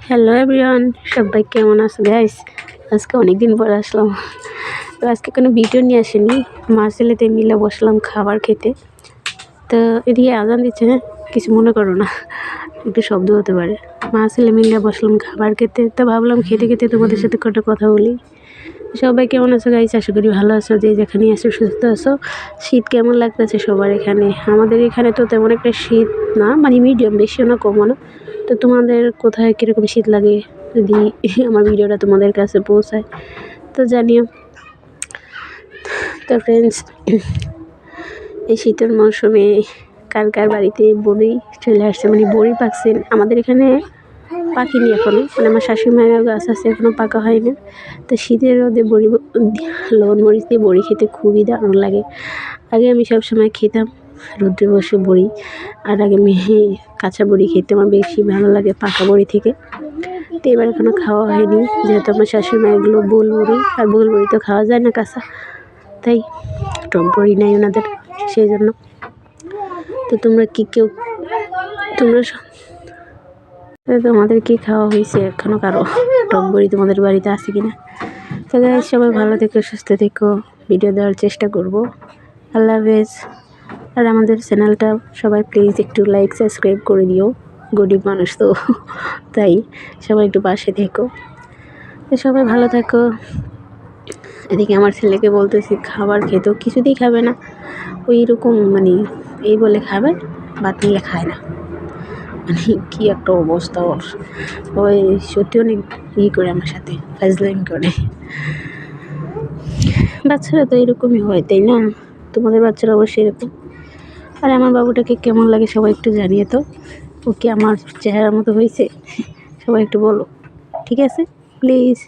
Hello everyone সবাই কেমন আছো গাইস আজকে অনেক দিন পর আসলাম। তো আজকে কোনো ভিডিও নিয়ে আসেনি। মা ছেলেতে মিলে বসলাম খাবার খেতে। তো এদিকে আজান দিচ্ছে হ্যাঁ? কিছু মনে করো না। একটু শব্দ হতে পারে। মা ছেলে মিলে বসলাম খাবার খেতে। তো ভাবলাম খেতে খেতে তোমাদের সাথে কটা কথা বলি। সবাই কেমন আছো গাইস আশা করি ভালো আছো, যে যেখানে আছো, সুস্থ আছো। শীত কেমন লাগতেছে সবার এখানে? আমাদের এখানে তো তেমন একটা শীত না মানে মিডিয়াম বেশিও না, কমও না। তো তোমাদের কোথায় কীরকম শীত লাগে? যদি আমার ভিডিওটা তোমাদের কাছে পৌঁছায়, তো জানিও। তো ফ্রেন্ডস এই শীতের মৌসুমে কার কার বাড়িতে বড়ি চলে আসছে মানে বড়ি পাকছেন আমাদের এখানে পাখিনি এখনও মানে আমার শাশুড়ি মায়ের গাছ আছে এখনও পাকা হয়নি। তো শীতের রোদে বড়ি লবণ মরিচ দিয়ে বড়ি খেতে খুবই দারুণ লাগে। আগে আমি সব সময় খেতাম রোদ্রে বসে বড়ি, আর আগে মেহে কাঁচা বড়ি খেতে আমার বেশি ভালো লাগে পাকা বড়ি থেকে। তো এবার এখনও খাওয়া হয়নি, যেহেতু আমার শাশুড়ি মা এগুলো বোল বড়ি, আর বোল বড়ি তো খাওয়া যায় না কাঁচা। তাই টক বড়ি নাই ওনাদের, সেই জন্য। তো তোমরা কি কেউ, তোমরা তোমাদের কি খাওয়া হয়েছে? এখনও কারও টক বড়ি তোমাদের বাড়িতে আছে কিনা? তো সবাই ভালো থেকো, সুস্থ থেকো। ভিডিও দেওয়ার চেষ্টা করব। আল্লাহ হাফেজ। আর আমাদের চ্যানেলটা সবাই প্লিজ একটু লাইক সাবস্ক্রাইব করে দিও। গরিব মানুষ তো, তাই সবাই একটু পাশে থেকো। তো সবাই ভালো থাকো। এদিকে আমার ছেলেকে বলতেছি, খাবার খেতেও কিছুতেই খাবে না। ওই রকম মানে এই বলে খাবে নিলে খায় না। কী একটা অবস্থা ওর। ওই সত্যি অনেক ই করে আমার সাথে ফাজলাইম করে। বাচ্চারা তো এরকমই হয়, তাই না? তোমাদের বাচ্চারা অবশ্যই এরকম। আর আমার বাবুটাকে কেমন লাগে সবাই একটু জানিয়ে তো ওকে আমার চেহারার মতো হয়েছে, সবাই একটু বলো। ঠিক আছে? প্লিজ।